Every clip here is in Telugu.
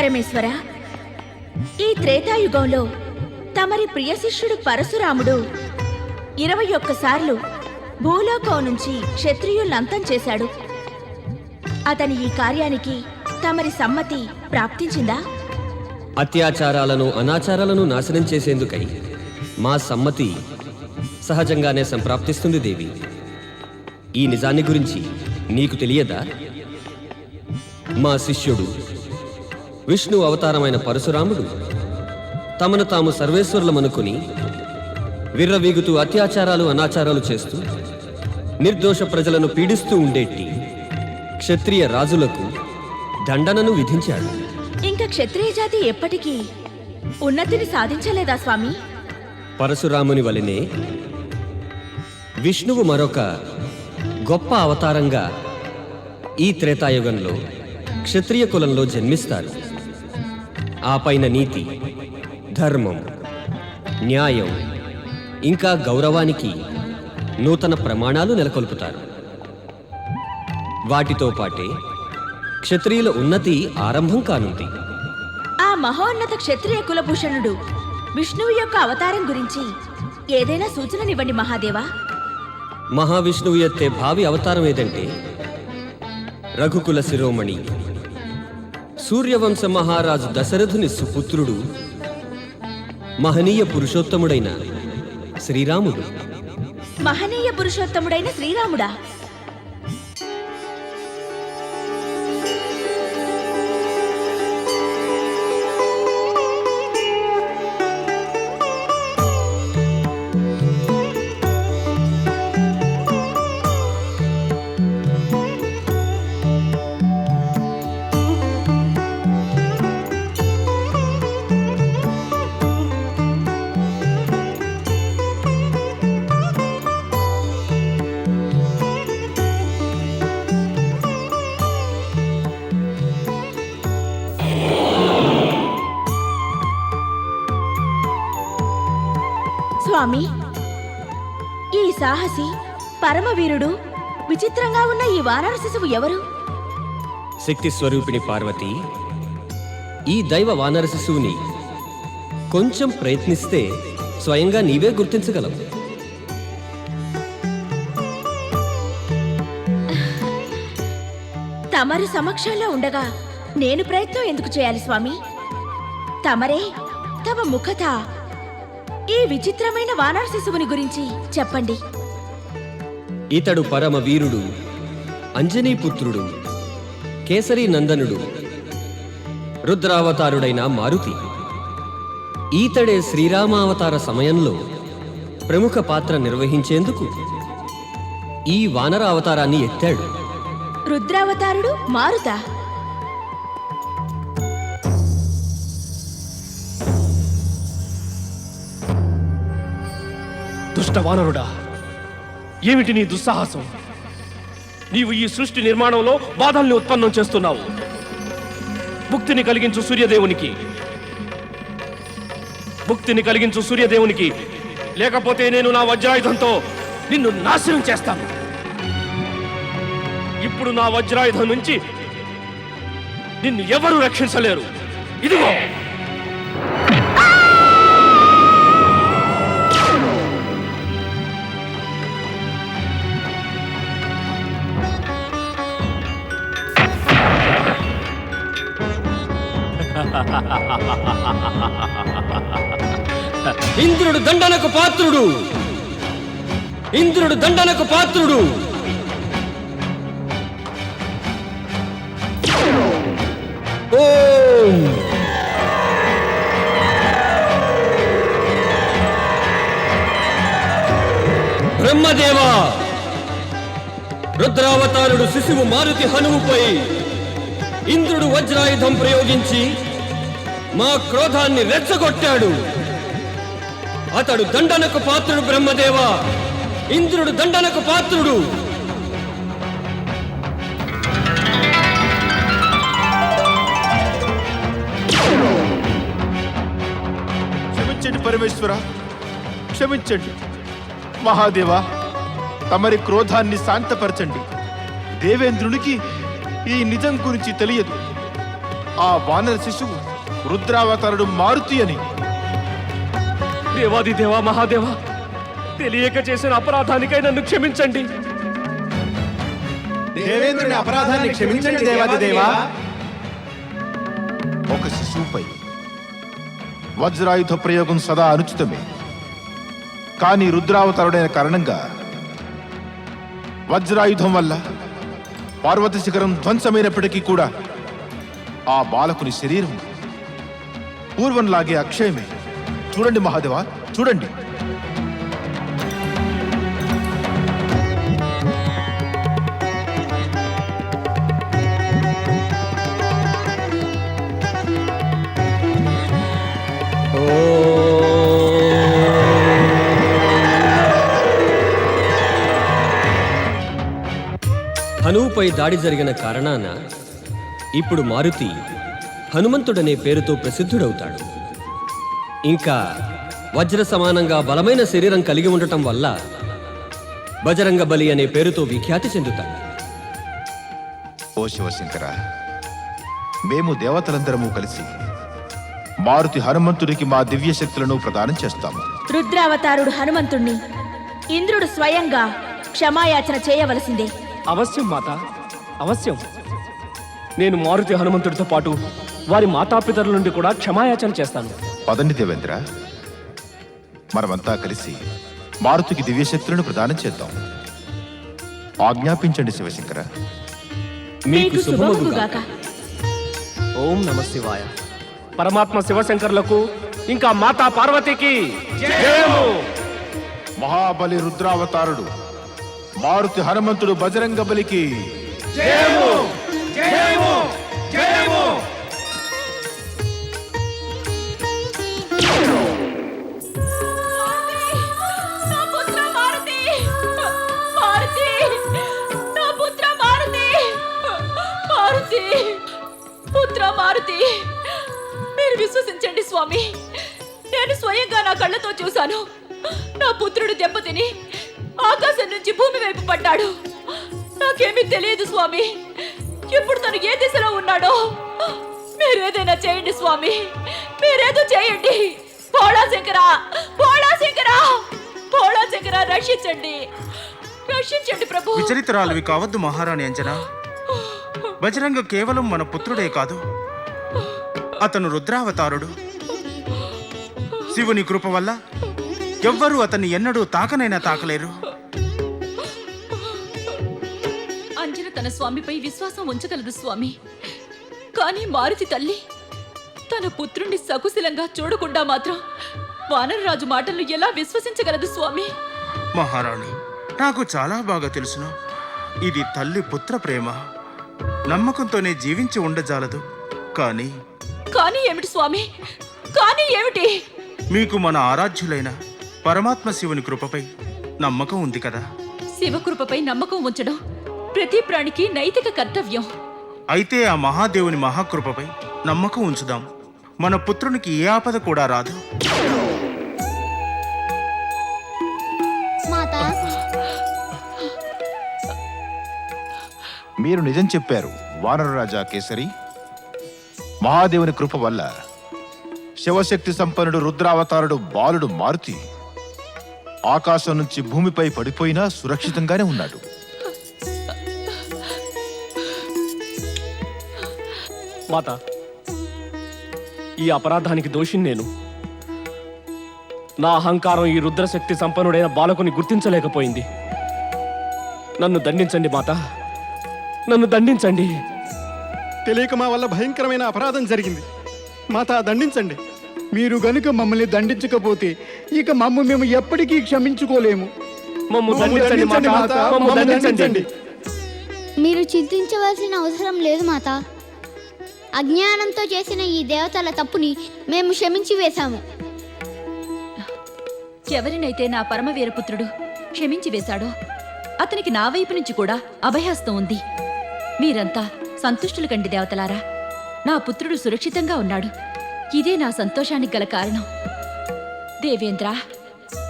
పరమేశ్వర ఈ త్రేతాయుగంలో తమరి ప్రియ శిష్యుడు పరశురాముడు ఇరవై ఒక్కసార్లు భూలోకం నుంచి క్షత్రియులంతం చేశాడు. అతని ఈ కార్యానికి తమరి సమ్మతి ప్రాప్తించిందా? అత్యాచారాలను అనాచారాలను నాశనం చేసేందుకై మా సమ్మతి సహజంగానే సంప్రాప్తిస్తుంది దేవి. ఈ నిజాన్ని గురించి నీకు తెలియదా? మా శిష్యుడు విష్ణు అవతారమైన పరశురాముడు తమను తాము సర్వేశ్వరులమనుకుని విర్రవీగుతూ అత్యాచారాలు అనాచారాలు చేస్తూ నిర్దోష ప్రజలను పీడిస్తూ ఉండేట్టి క్షత్రియ రాజులకు దండనను విధించాడు. ఇంకా క్షత్రియ జాతి ఎప్పటికీ ఉన్నతిని సాధించలేదా స్వామి? పరశురాముని వలనే విష్ణువు మరొక గొప్ప అవతారంగా ఈ త్రేతాయుగంలో క్షత్రియ కులంలో జన్మిస్తారు ఆ పైన నీతి ధర్మం న్యాయం ఇంకా గౌరవానికి నూతన ప్రమాణాలు నెలకొల్పుతారు. వాటితో పాటే క్షత్రియుల ఉన్నతి ఆరంభం కానుంది. ఆ మహోన్నత క్షత్రియ కులభూషణుడు విష్ణువు యొక్క అవతారం గురించి ఏదైనా సూచననివ్వండి మహాదేవా. మహావిష్ణువు ఎత్తే భావి అవతారం ఏదంటే రఘుకుల శిరోమణి సూర్యవంశ మహారాజు దశరథుని సుపుత్రుడు మహనీయ పురుషోత్తముడైన శ్రీరాముడు. మహనీయ పురుషోత్తముడైన శ్రీరాముడా? స్వామి. ఈ సాహసి పరమవీరుడు విచిత్రంగా ఉన్న ఈ వానర శిశువు ఎవరు? శక్తి స్వరూపిణి పార్వతి ఈ దైవ వానర శిశువుని కొంచెం ప్రయత్నిస్తే స్వయంగా నీవే గుర్తించగలవు. తమరి సమక్షంలో ఉండగా నేను ప్రయత్నం ఎందుకు చేయాలి స్వామి? తమరే తమ ముఖత ఈ విచిత్రమైన వానర శిశువుని గురించి చెప్పండి. ఇతడు పరమ వీరుడు అంజనీపుత్రుడు కేసరి నందనుడు రుద్రావతారుడైన మారుతి. ఈతడే శ్రీరామావతార సమయంలో ప్రముఖ పాత్ర నిర్వహించేందుకు ఈ వానర అవతారాన్ని ఎత్తాడు. రుద్రావతారుడు మారుతా? దుష్ట వానరుడా ఏమిటి నీ దుస్సాహసం? నీవు ఈ సృష్టి నిర్మాణంలో బాధల్ని ఉత్పన్నం చేస్తున్నావు. ముక్తిని కలిగించు సూర్యదేవునికి. ముక్తిని కలిగించు సూర్యదేవునికి. లేకపోతే నేను నా వజ్రాయుధంతో నిన్ను నాశనం చేస్తాను. ఇప్పుడు నా వజ్రాయుధం నుంచి నిన్ను ఎవరు రక్షించలేరు? ఇదిగో! ఇంద్రుడు దండనకు పాత్రుడు. ఇంద్రుడు దండనకు పాత్రుడు. ఓం. బ్రహ్మదేవా రుద్రావతారుడు శిశువు మారుతి హనువుపై ఇంద్రుడు వజ్రాయుధం ప్రయోగించి మా క్రోధాన్ని రెచ్చగొట్టాడు. అతడు దండనకు పాత్రుడు బ్రహ్మదేవ. ఇంద్రుడు దండనకు పాత్రుడు. క్షమించండి పరమేశ్వర. క్షమించండి. మహాదేవా తమరి క్రోధాన్ని శాంతపరచండి. దేవేంద్రునికి ఈ నిజం గురించి తెలియదు. ఆ వానర శిశువు రుద్రావతారుడు మారుతి అని. దేవాది దేవా మహాదేవా తెలియక చేసిన అపరాధానికై నన్ను క్షమించండి. దేవేంద్రుని అపరాధాన్ని క్షమించండి దేవాది దేవా. ఒక శిశువుపై వజ్రాయుధ ప్రయోగం సదా అనుచితమే. కానీ రుద్రావతారుడైన కారణంగా వజ్రాయుధం వల్ల పార్వతి శిఖరం ధ్వంసమైనప్పటికీ కూడా ఆ బాలకుని శరీరం పూర్వంలాగే అక్షయమే. చూడండి మహాదేవా చూడండి. హనువుపై దాడి జరిగిన కారణాన ఇప్పుడు మారుతి హనుమంతుడనే పేరుతో ప్రసిద్ధుడవుతాడు. ఇంకా వజ్ర సమానంగా బలమైన శరీరం కలిగి ఉండటం వల్ల బజరంగ బలి అనే పేరుతో విఖ్యాతి చెందుతాడు. ఓ శివశంకర మేము దేవతలందరము కలిసి మారుతి హనుమంతుడికి మా దివ్య శక్తులను ప్రదానం చేస్తాము. రుద్రావతారుడు హనుమంతుణ్ణి ఇంద్రుడు స్వయంగా క్షమాయాచన చేయవలసిందే. అవశ్యం మాత అవశ్యం. నేను మారుతి హనుమంతుడితో పాటు వారి మాతాపితరుల నుండి కూడా క్షమాయాచన చేస్తాను. పదండి దేవేంద్ర. మనమంతా కలిసి మారుతికి దివ్య శక్తులను ప్రదానం చేద్దాం. ఆజ్ఞాపించండి శివశంకర. మీకు ఓం నమ శివాయ. పరమాత్మ శివశంకర్లకు ఇంకా మాతా పార్వతికి మహాబలి రుద్రావతారుడు మారుతి హనుమంతుడు బజరంగ బలికి మారుతి. మీరు విశ్వసించండి స్వామి. నేను స్వయంగా నా కళ్ళతో చూశాను. నా పుత్రుడు దెబ్బతిని ఆకాశం నుంచి భూమి వైపు పడ్డాడు. నాకేమీ తెలియదు స్వామి. ఇప్పుడు తను ఏ దిశలో ఉన్నాడో. మీరేదైనా చేయండి స్వామి. మీరేదో చేయండి. పోడా శంకరా పోడా శంకరా పోడా శంకరా రక్షించండి. రక్షించండి ప్రభు. విచలితురాలివి కావద్దు మహారాణి అంజనా. బజరంగ కేవలం మన పుత్రుడే కాదు. అతను రుద్రావతారుడు. శివుని కృప వల్ల ఎవ్వరూ అతన్ని ఎన్నడూ తాకనైనా తాకలేరు. అంజన తన స్వామిపై విశ్వాసం ఉంచగలదు స్వామి. కానీ మారుతి తల్లి తన పుత్రుణ్ణి సకుశలంగా చూడకుండా మాత్రం వానరరాజు మాటలను ఎలా విశ్వసించగలదు స్వామి? మహారాణి నాకు చాలా బాగా తెలుసును. ఇది తల్లి పుత్ర ప్రేమ. నమ్మకంతోనే జీవించి ఉండజాలదు. కానీ కానీ ఏమిటి స్వామి? కానీ ఏమిటి? మీకు మన ఆరాధ్యులైన పరమాత్మ శివుని కృపపై నమ్మకం ఉంది కదా? శివకృపపై నమ్మకం ఉంచడం ప్రతి ప్రాణికి నైతిక కర్తవ్యం. అయితే ఆ మహాదేవుని మహాకృపపై నమ్మకం ఉంచుదాం. మన పుత్రునికి ఏ ఆపద కూడా రాదు. మాత. మీరు నిజం చెప్పారు వానరరాజా కేసరి. మహాదేవుని కృప వల్ల శివశక్తి సంపన్నుడు రుద్రావతారుడు బాలుడు మారుతి ఆకాశం నుంచి భూమిపై పడిపోయినా సురక్షితంగానే ఉన్నాడు. మాత ఈ అపరాధానికి దోషిని నేను. నా అహంకారం ఈ రుద్రశక్తి సంపన్నుడైన బాలకుని గుర్తించలేకపోయింది. నన్ను దండించండి మాత. నన్ను దండించండి. తెలియక మా వల్ల భయంకరమైన అపరాధం జరిగింది. మాత దండించండి. మీరు గనుక మమ్మల్ని దండించకపోతే ఇక మమ్ము మేము ఎప్పటికీ క్షమించుకోలేము. మమ్ము మాత. మమ్ము దండించండి. మీరు చింతించవలసిన అవసరం లేదు మాత. అజ్ఞానంతో చేసిన ఈ దేవతల తప్పుని మేము క్షమించి వేశాము. ఎవరినైతే నా పరమవీరపుత్రుడు క్షమించి వేశాడో అతనికి నా వైపు నుంచి కూడా అభయహస్తం ఉంది. మీరంతా సంతుష్టులు కండి దేవతలారా. నా పుత్రుడు సురక్షితంగా ఉన్నాడు. ఇదే నా సంతోషానికి గల కారణం. దేవేంద్ర!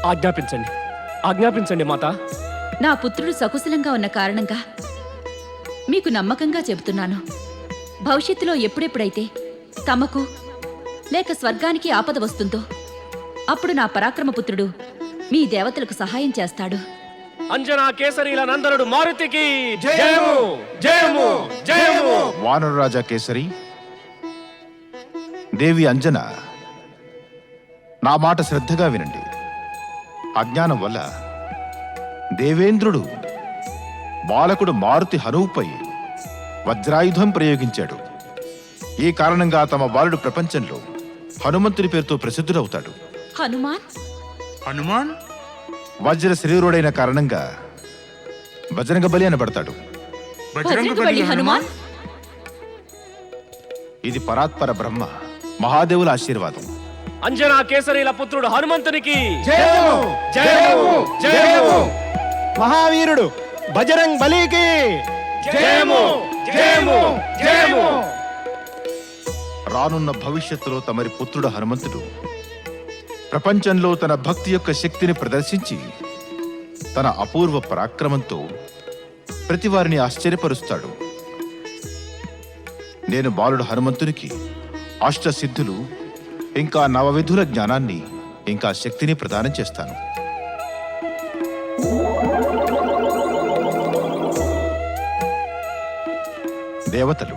ఆజ్ఞాపించండి. ఆజ్ఞాపించండి మాత. నా పుత్రుడు సకుశలంగా ఉన్న కారణంగా మీకు నమ్మకంగా చెబుతున్నాను. భవిష్యత్తులో ఎప్పుడెప్పుడైతే తమకు లేక స్వర్గానికి ఆపద వస్తుందో అప్పుడు నా పరాక్రమపుత్రుడు మీ దేవతలకు సహాయం చేస్తాడు. అంజనా కేసరీల నందనుడు మారుతికి జయము జయము జయము వానరరాజా కేసరి దేవి అంజన నా మాట శ్రద్ధగా వినండి. అజ్ఞానం వల్ల దేవేంద్రుడు బాలకుడు మారుతి హనువుపై వజ్రాయుధం ప్రయోగించాడు. ఈ కారణంగా తమ బాలుడు ప్రపంచంలో హనుమంతుని పేరుతో ప్రసిద్ధుడవుతాడు. హనుమాన్? హనుమాన్? వజ్ర శరీరుడైన కారణంగా బజరంగ బలి అనబడతాడు హనుమాన్? ఇది పరాత్పర బ్రహ్మ మహాదేవుల ఆశీర్వాదం. అంజనా కేసరీల పుత్రుడు హనుమంతునికి జయము! జయము! జయము! మహావీరుడు బజరంగ్ బలికి జయము! జయము! జయము! రానున్న భవిష్యత్తులో తమరి పుత్రుడు హనుమంతుడు ప్రపంచంలో తన భక్తి యొక్క శక్తిని ప్రదర్శించి తన అపూర్వ పరాక్రమంతో ప్రతి వారిని ఆశ్చర్యపరుస్తాడు. నేను బాలుడు హనుమంతునికి అష్టసిద్ధులు ఇంకా నవవిధుల జ్ఞానాన్ని ఇంకా శక్తిని ప్రదానం చేస్తాను. దేవతలు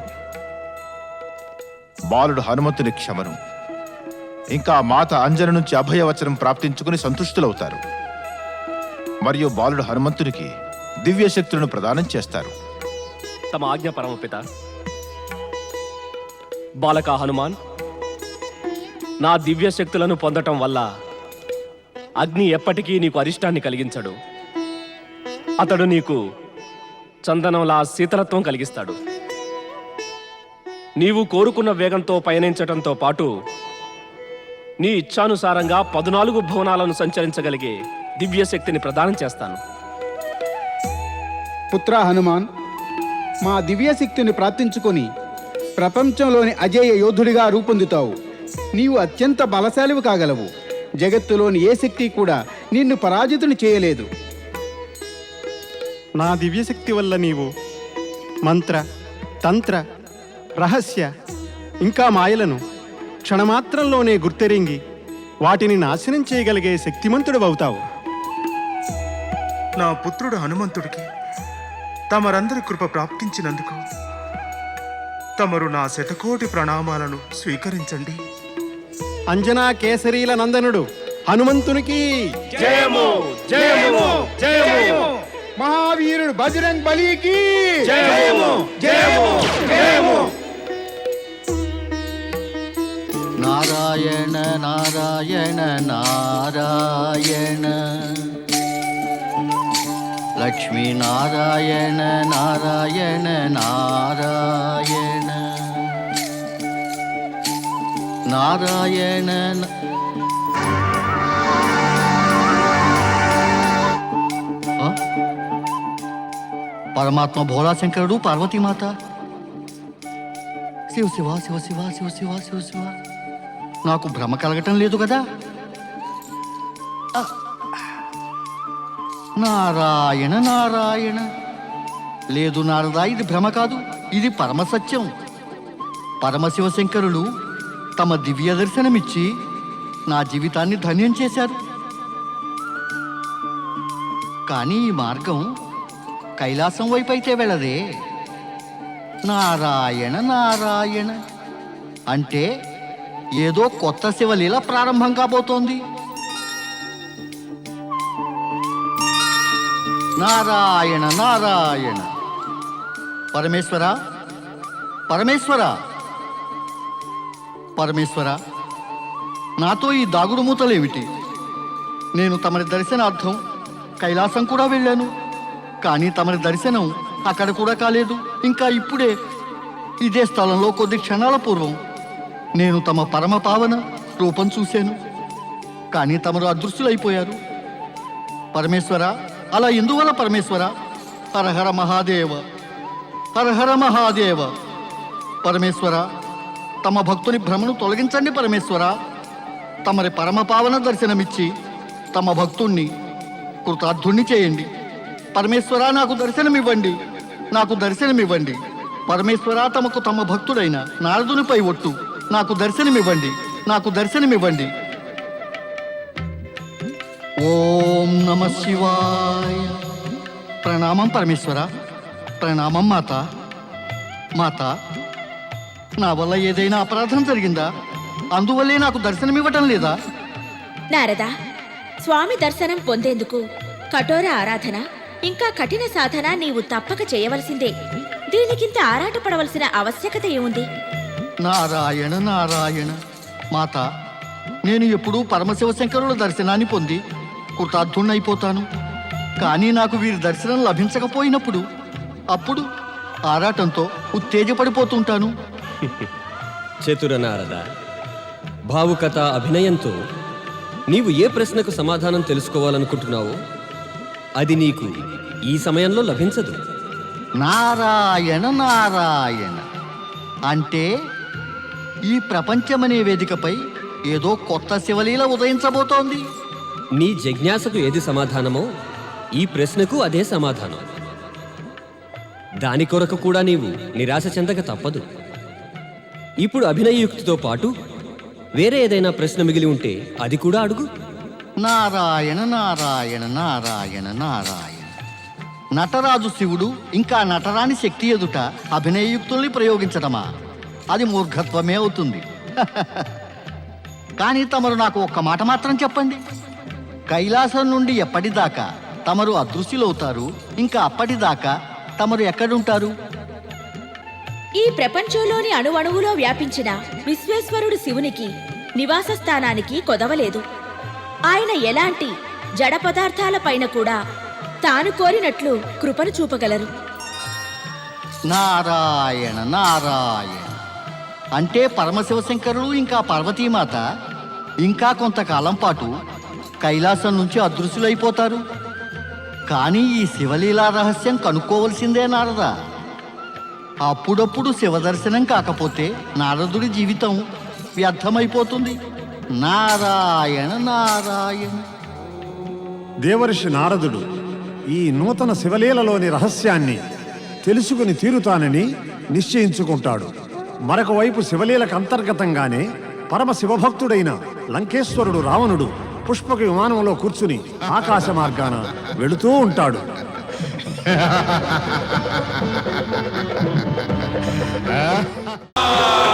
బాలుడు హనుమంతుని క్షమను ఇంకా మాత అంజన నుంచి అభయవచనం ప్రాప్తించుకుని సంతుష్టులవుతారు. మరియు బాలుడు హనుమంతునికి దివ్య శక్తులను ప్రదానం చేస్తారు. తమ ఆజ్ఞ పరమపిత బాలక హనుమాన్ నా దివ్య శక్తులను పొందటం వల్ల అగ్ని ఎప్పటికీ నీకు అరిష్టాన్ని కలిగించడు. అతడు నీకు చందనంలా శీతలత్వం కలిగిస్తాడు. నీవు కోరుకున్న వేగంతో పయనించటంతో పాటు నీ ఇచ్ఛానుసారంగా పద్నాలుగు భవనాలను సంచరించగలిగే దివ్య శక్తిని ప్రదానం చేస్తాను. పుత్ర హనుమాన్ మా దివ్యశక్తిని ప్రార్థించుకొని ప్రపంచంలోని అజేయ యోధుడిగా రూపొందుతావు. నీవు అత్యంత బలశాలివి కాగలవు. జగత్తులోని ఏ శక్తి కూడా నిన్ను పరాజితుని చేయలేదు. నా దివ్యశక్తి వల్ల నీవు మంత్ర తంత్ర రహస్య ఇంకా మాయలను క్షణమాత్రంలోనే గుర్తెరింగి వాటిని నాశనం చేయగలిగే శక్తిమంతుడవవుతావు. నా పుత్రుడు హనుమంతుడికి తమరందరి కృప ప్రాప్తించినందుకు తమరు నా శతకోటి ప్రణామాలను స్వీకరించండి. అంజనా కేసరీల నందనుడు హనుమంతునికి జయము జయము జయము. మహావీరుడు బజరంగ్ బలికి జయము జయము జయము. नारायण नारायण नारायण। लक्ष्मीनारायण नारायण नारायण नारायण। परमात्मा भोला शंकर रूप, पार्वती माता। शिव, शिवा शिव शिवा शिव शिवा शिव, शिवा। నాకు భ్రమ కలగటం లేదు కదా? నారాయణ నారాయణ. లేదు నారదా ఇది భ్రమ కాదు. ఇది పరమసత్యం. పరమశివశంకరులు తమ దివ్య దర్శనమిచ్చి నా జీవితాన్ని ధన్యం చేశారు. కానీ ఈ మార్గం కైలాసం వైపు అయితే వెళ్ళదే. నారాయణ నారాయణ. అంటే ఏదో కొత్త శివలీల ప్రారంభం కాబోతోంది. నారాయణ నారాయణ. పరమేశ్వర పరమేశ్వర. పరమేశ్వర నాతో ఈ దాగుడు మూతలేమిటి? నేను తమరి దర్శనార్థం కైలాసం కూడా వెళ్ళాను. కానీ తమరి దర్శనం అక్కడ కూడా కాలేదు. ఇంకా ఇప్పుడే ఇదే స్థలంలో కొద్ది క్షణాల పూర్వం నేను తమ పరమ పావన రూపం చూశాను. కానీ తమరు అదృశ్యులైపోయారు. పరమేశ్వర అలా ఎందువల్ల పరమేశ్వర? హరహర మహాదేవ హరహర మహాదేవ. పరమేశ్వర తమ భక్తుని భ్రమను తొలగించండి పరమేశ్వర. తమరి పరమ పావన దర్శనమిచ్చి తమ భక్తుణ్ణి కృతార్థుణ్ణి చేయండి. పరమేశ్వర నాకు దర్శనమివ్వండి. నాకు దర్శనమివ్వండి. పరమేశ్వర తమకు తమ భక్తుడైన నారదునిపై ఒట్టు. నాకు దర్శనమివ్వండి. నాకు దర్శనమివ్వండి. ఓం నమ శివాయ. ప్రణామం పరమేశ్వర. ప్రణామం మాత. మాత నా వల్ల ఏదైనా అపరాధం జరిగిందా? అందువల్లే నాకు దర్శనమివ్వటం లేదా? నారదా స్వామి దర్శనం పొందేందుకు కఠోర ఆరాధన ఇంకా కఠిన సాధన నీవు తప్పక చేయవలసిందే. దీనికింత ఆరాటపడవలసిన ఆవశ్యకత ఏముంది? నారాయణ నారాయణ. మాత నేను ఎప్పుడూ పరమశివ శంకరుల దర్శనాన్ని పొంది కృతార్థుణ్ణైపోతాను. కానీ నాకు వీరి దర్శనం లభించకపోయినప్పుడు అప్పుడు ఆరాటంతో ఉత్తేజపడిపోతుంటాను. చతుర నారద భావుకథ అభినయంతో నీవు ఏ ప్రశ్నకు సమాధానం తెలుసుకోవాలనుకుంటున్నావో? అది నీకు ఈ సమయంలో లభించదు. నారాయణ నారాయణ. అంటే ఈ ప్రపంచమనే వేదికపై ఏదో కొత్త శివలీల ఉదయించబోతోంది. నీ జిజ్ఞాసకు ఏది సమాధానమో ఈ ప్రశ్నకు అదే సమాధానం. దాని కొరకు కూడా నీవు నిరాశ చెందక తప్పదు. ఇప్పుడు అభినయయుక్తితో పాటు వేరే ఏదైనా ప్రశ్న మిగిలి ఉంటే అది కూడా అడుగు. నారాయణ నారాయణ నారాయణ నారాయణ. నటరాజు శివుడు ఇంకా నటరాని శక్తి ఎదుట అభినయయుక్తుల్ని ప్రయోగించడమా అది మూర్ఘత్వమే అవుతుంది. కానీ తమరు నాకు ఒక్క మాట మాత్రం చెప్పండి. కైలాసం నుండి ఎప్పటిదాకా తమరు అదృశ్యులవుతారు ఇంకా అప్పటిదాకా తమరు ఎక్కడుంటారు? ఈ ప్రపంచంలోని అణువణువులో వ్యాపించిన విశ్వేశ్వరుడు శివునికి నివాస స్థానానికి కొదవలేదు. ఆయన ఎలాంటి జడ పదార్థాలపైన కూడా తాను కోరినట్లు కృపను చూపగలరు. నారాయణ నారాయణ. అంటే పరమశివశంకరులు ఇంకా పార్వతీమాత ఇంకా కొంతకాలం పాటు కైలాసం నుంచి అదృశ్యులైపోతారు. కానీ ఈ శివలీలా రహస్యం కనుక్కోవలసిందే నారదా. అప్పుడప్పుడు శివదర్శనం కాకపోతే నారదుడి జీవితం వ్యర్థమైపోతుంది. నారాయణ నారాయణ. దేవర్షి నారదుడు ఈ నూతన శివలీలలోని రహస్యాన్ని తెలుసుకుని తీరుతానని నిశ్చయించుకుంటాడు. మరొక వైపు శివలీలకు అంతర్గతంగానే పరమ శివభక్తుడైన లంకేశ్వరుడు రావణుడు పుష్పక విమానంలో కూర్చుని ఆకాశ మార్గాన వెళుతూ ఉంటాడు.